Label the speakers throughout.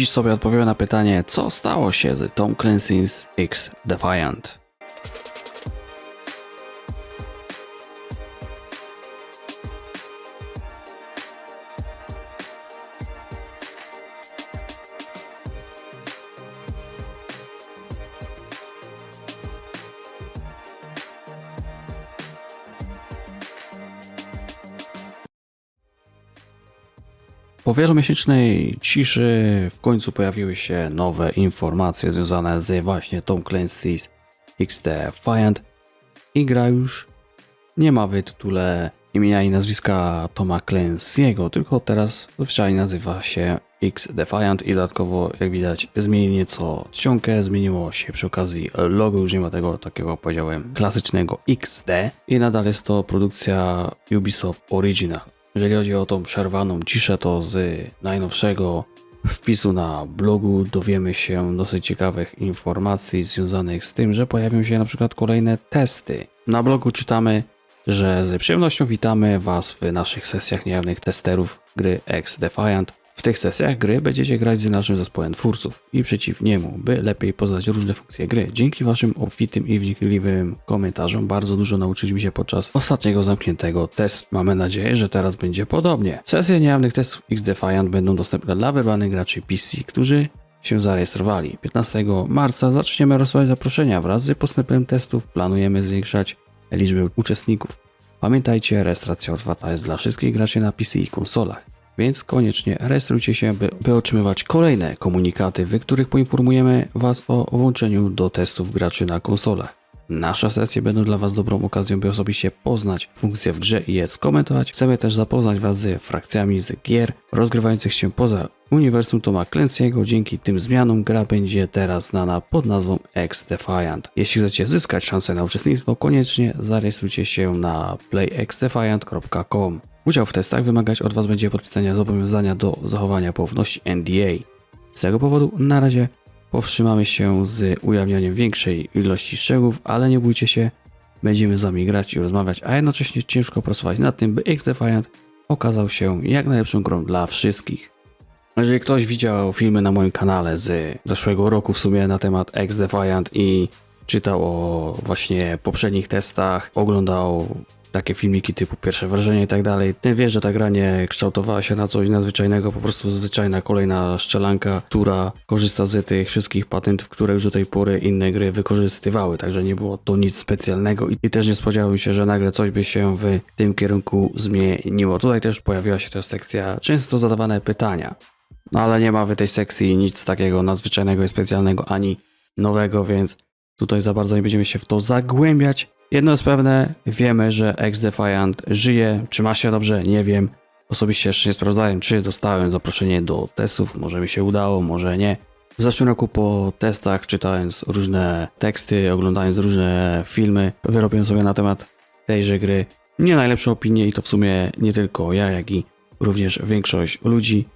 Speaker 1: Dziś sobie odpowiemy na pytanie, co stało się z Tom Clancy's X Defiant. Po wielomiesięcznej ciszy w końcu pojawiły się nowe informacje związane z właśnie Tom Clancy's X Defiant i gra już nie ma w tytule imienia i nazwiska Toma Clancy'ego, tylko teraz zwyczajnie nazywa się X Defiant i dodatkowo jak widać zmieni nieco czcionkę, zmieniło się przy okazji logo, już nie ma tego takiego powiedziałem klasycznego XD i nadal jest to produkcja Ubisoft Original. Jeżeli chodzi o tą przerwaną ciszę, to z najnowszego wpisu na blogu dowiemy się dosyć ciekawych informacji związanych z tym, że pojawią się na przykład kolejne testy. Na blogu czytamy, że z przyjemnością witamy Was w naszych sesjach niejawnych testerów gry X Defiant. W tych sesjach gry będziecie grać z naszym zespołem twórców i przeciw niemu, by lepiej poznać różne funkcje gry. Dzięki Waszym obfitym i wnikliwym komentarzom bardzo dużo nauczyliśmy się podczas ostatniego zamkniętego testu. Mamy nadzieję, że teraz będzie podobnie. Sesje niejawnych testów X Defiant będą dostępne dla wybranych graczy PC, którzy się zarejestrowali. 15 marca zaczniemy rozsyłać zaproszenia. Wraz z postępem testów planujemy zwiększać liczbę uczestników. Pamiętajcie, rejestracja otwarta jest dla wszystkich graczy na PC i konsolach, więc koniecznie rejestrujcie się, by, by otrzymywać kolejne komunikaty, w których poinformujemy Was o włączeniu do testów graczy na konsolach. Nasze sesje będą dla Was dobrą okazją, by osobiście poznać funkcje w grze i je skomentować. Chcemy też zapoznać Was z frakcjami z gier rozgrywających się poza uniwersum Toma Clancy'ego. Dzięki tym zmianom gra będzie teraz znana pod nazwą X Defiant. Jeśli chcecie zyskać szansę na uczestnictwo, koniecznie zarejestrujcie się na playxdefiant.com. Udział w testach wymagać od Was będzie podpisania zobowiązania do zachowania poufności NDA. Z tego powodu na razie powstrzymamy się z ujawnianiem większej ilości szczegółów, ale nie bójcie się, będziemy z Wami grać i rozmawiać, a jednocześnie ciężko pracować nad tym, by X Defiant okazał się jak najlepszą grą dla wszystkich. Jeżeli ktoś widział filmy na moim kanale z zeszłego roku w sumie na temat X Defiant i czytał o właśnie poprzednich testach, oglądał takie filmiki typu pierwsze wrażenie i tak dalej, ten wie, że ta gra nie kształtowała się na coś nadzwyczajnego, po prostu zwyczajna kolejna szczelanka, która korzysta z tych wszystkich patentów, które już do tej pory inne gry wykorzystywały, także nie było to nic specjalnego i, i też nie spodziewałem się, że nagle coś by się w tym kierunku zmieniło. Tutaj też pojawiła się też sekcja często zadawane pytania, no ale nie ma w tej sekcji nic takiego nadzwyczajnego i specjalnego ani nowego, więc tutaj za bardzo nie będziemy się w to zagłębiać. Jedno jest pewne, wiemy, że X-Defiant żyje, czy ma się dobrze, nie wiem. Osobiście jeszcze nie sprawdzałem, czy dostałem zaproszenie do testów, może mi się udało, może nie. W zeszłym roku po testach, czytając różne teksty, oglądając różne filmy, wyrobiłem sobie na temat tejże gry nie najlepsze opinie i to w sumie nie tylko ja, jak i również większość ludzi.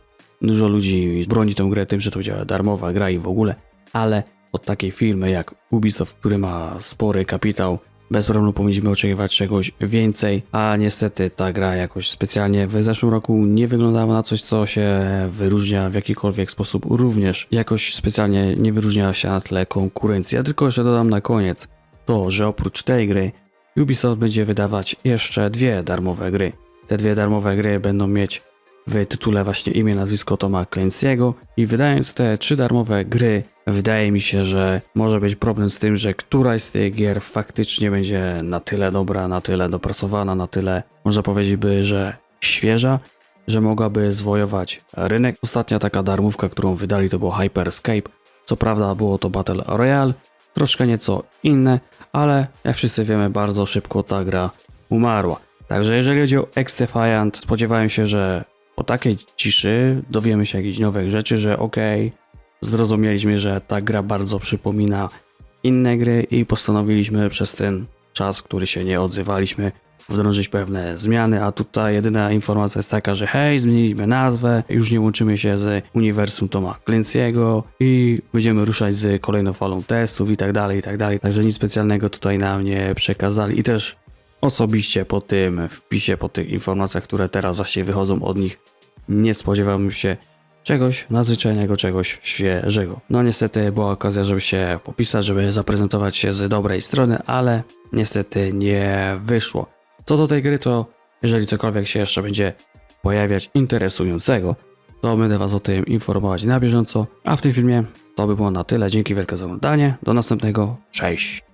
Speaker 1: Dużo ludzi broni tę grę tym, że to działa darmowa gra i w ogóle, ale od takiej firmy jak Ubisoft, który ma spory kapitał, bez problemu powinniśmy oczekiwać czegoś więcej, a niestety ta gra jakoś specjalnie w zeszłym roku nie wyglądała na coś, co się wyróżnia w jakikolwiek sposób. Również jakoś specjalnie nie wyróżniała się na tle konkurencji. Ja tylko jeszcze dodam na koniec to, że oprócz tej gry Ubisoft będzie wydawać jeszcze dwie darmowe gry. Te dwie darmowe gry będą mieć w tytule właśnie imię, nazwisko Toma Clancy'ego i wydając te trzy darmowe gry, wydaje mi się, że może być problem z tym, że któraś z tych gier faktycznie będzie na tyle dobra, na tyle dopracowana, na tyle, można powiedzieć by, że świeża, że mogłaby zwojować rynek. Ostatnia taka darmówka, którą wydali to było Hyperscape. Co prawda było to Battle Royale, troszkę nieco inne, ale jak wszyscy wiemy, bardzo szybko ta gra umarła. Także jeżeli chodzi o X-Defiant, spodziewałem się, że po takiej ciszy dowiemy się jakichś nowych rzeczy, że okej, zrozumieliśmy, że ta gra bardzo przypomina inne gry i postanowiliśmy przez ten czas, który się nie odzywaliśmy, wdrożyć pewne zmiany, a tutaj jedyna informacja jest taka, że hej, zmieniliśmy nazwę, już nie łączymy się z uniwersum Toma Clancy'ego i będziemy ruszać z kolejną falą testów i tak dalej, i tak dalej. Także nic specjalnego tutaj nam nie przekazali i też osobiście po tym wpisie, po tych informacjach, które teraz właśnie wychodzą od nich, nie spodziewałem się, czegoś nadzwyczajnego, czegoś świeżego. No niestety była okazja, żeby się popisać, żeby zaprezentować się z dobrej strony, ale niestety nie wyszło. Co do tej gry, to jeżeli cokolwiek się jeszcze będzie pojawiać interesującego, to będę Was o tym informować na bieżąco. A w tym filmie to by było na tyle. Dzięki wielkie za oglądanie. Do następnego. Cześć!